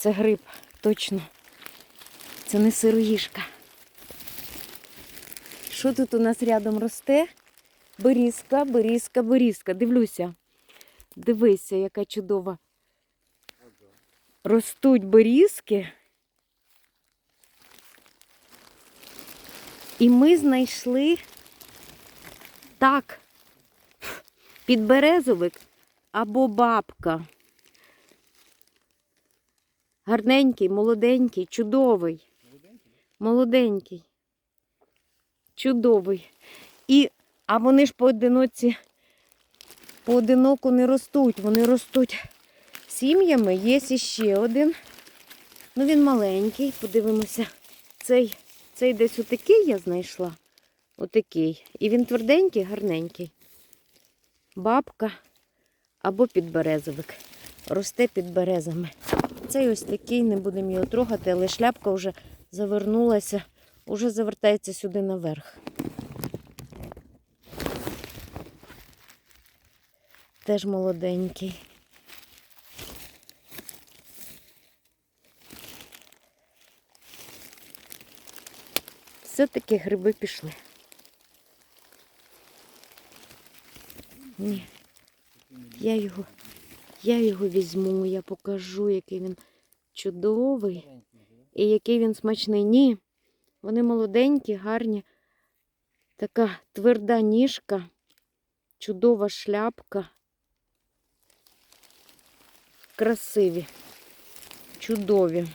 Це гриб, точно. Це не сироїшка. Що тут у нас рядом росте? Берізка, берізка, берізка. Дивлюся. Дивися, яка чудова. Ростуть берізки. І ми знайшли так, підберезовик або бабка. Гарненький, молоденький, чудовий. Молоденький. Чудовий. І, а вони ж поодиноці, поодиноко не ростуть. Вони ростуть сім'ями. Є ще один. Ну, він маленький, подивимося. Цей, цей десь отакий я знайшла. Отакий. І він тверденький, гарненький. Бабка або підберезовик. Росте під березами. Цей ось такий, не будемо його трогати, але шляпка вже завернулася, вже завертається сюди наверх. Теж молоденький. Все-таки гриби пішли. Ні. Я його, я його візьму, я покажу, який він чудовий і який він смачний. Ні, вони молоденькі, гарні. Така тверда ніжка, чудова шляпка. Красиві, чудові.